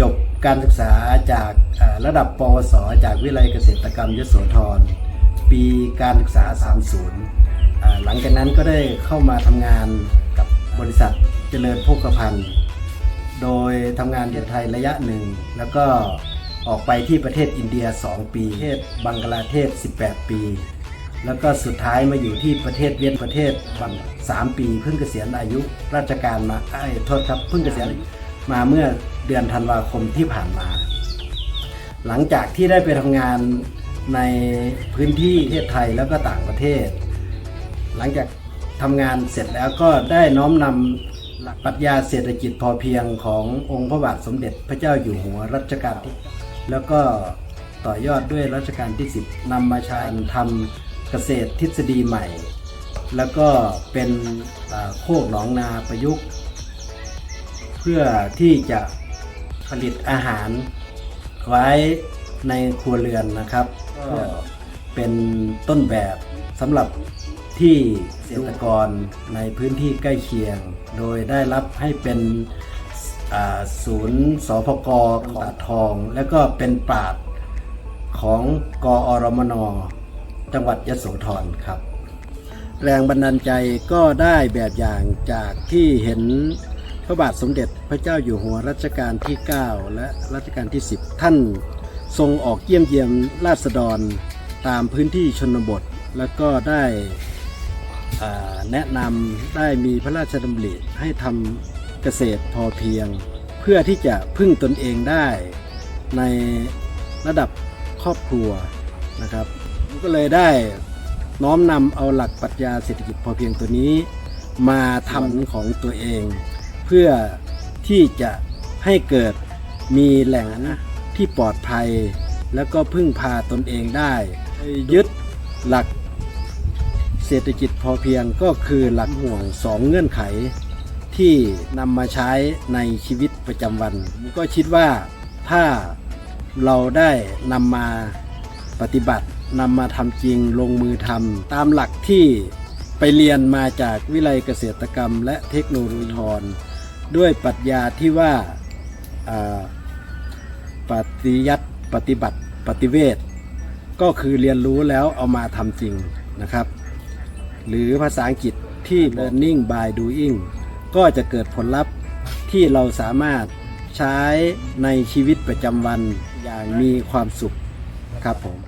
จบการศึกษาจากระดับปวส จากวิทยาลัยเกษตรกรรมยโสธร ปีการศึกษา 30 หลังจากนั้นก็ได้เข้ามาทำงานกับบริษัทเจริญโภคภัณฑ์ โดยทำงานที่ไทยระยะหนึ่ง แล้วก็ออกไปที่ประเทศอินเดีย 2 ปีประเทศบังกลาเทศ 18 ปี แล้วก็สุดท้ายมาอยู่ที่ประเทศเวียดประเทศบังสามปี เพิ่งเกษียณอายุราชการมาไอ้โทษครับเพิ่งเกษียณ มาเมื่อเดือนธันวาคมที่ผ่านมา หลังจากที่ได้ไปทำงานในพื้นที่ประเทศไทยแล้วก็ต่างประเทศ หลังจากทำงานเสร็จแล้วก็ได้น้อมนำหลักปรัชญาเศรษฐกิจพอเพียงขององค์พระบาทสมเด็จพระเจ้าอยู่หัวรัชกาลที่แล้วก็ต่อยอดด้วยรัชกาลที่ 10นำมาใช้ทำเกษตรทฤษฎีใหม่ แล้วก็เป็นโคกหนองนาประยุกต์ พื่อที่จะผลิตอาหารไว้ในครัวเรือนนะครับก็เป็นต้นแบบสำหรับที่เกษตรกรในพื้นที่ใกล้เคียง โดยได้รับให้เป็นศูนย์สพกของตาทอง และก็เป็นปราดของกอรมนจังหวัดยโสธรครับ แรงบันดาลใจก็ได้แบบอย่างจากที่เห็น พระบาทสมเด็จพระเจ้าอยู่หัวรัชกาลที่ 9 และรัชกาลที่ 10 ท่านทรงออกเยี่ยมเยียมราษฎรตามพื้นที่ชนบท แล้วก็ได้แนะนำได้มีพระราชดำริให้ทำเกษตรพอเพียง เพื่อที่จะพึ่งตนเองได้ในระดับครอบครัวนะครับก็เลยได้น้อมนำเอาหลักปรัชญาเศรษฐกิจพอเพียงตัวนี้ มาทำของตัวเอง เพื่อที่จะให้เกิดมีแหล่งที่ปลอดภัย แล้วก็พึ่งพาตนเองได้ ยึดหลักเศรษฐกิจพอเพียงก็คือหลักห่วงสองเงื่อนไข ที่นำมาใช้ในชีวิตประจำวัน ก็คิดว่าถ้าเราได้นำมาปฏิบัตินำมาทำจริงลงมือทำตามหลักที่ไปเรียนมาจากวิไลยเกษตรกรรมและเทคโนโลยีทร ด้วยปรัชญาที่ว่าปฏิยัติปฏิบัติปฏิเวทก็คือเรียนรู้แล้วเอามาทำจริงนะครับ หรือภาษาอังกฤษที่ learning by doing ก็จะเกิดผลลัพธ์ที่เราสามารถใช้ในชีวิตประจำวันอย่างมีความสุขครับผม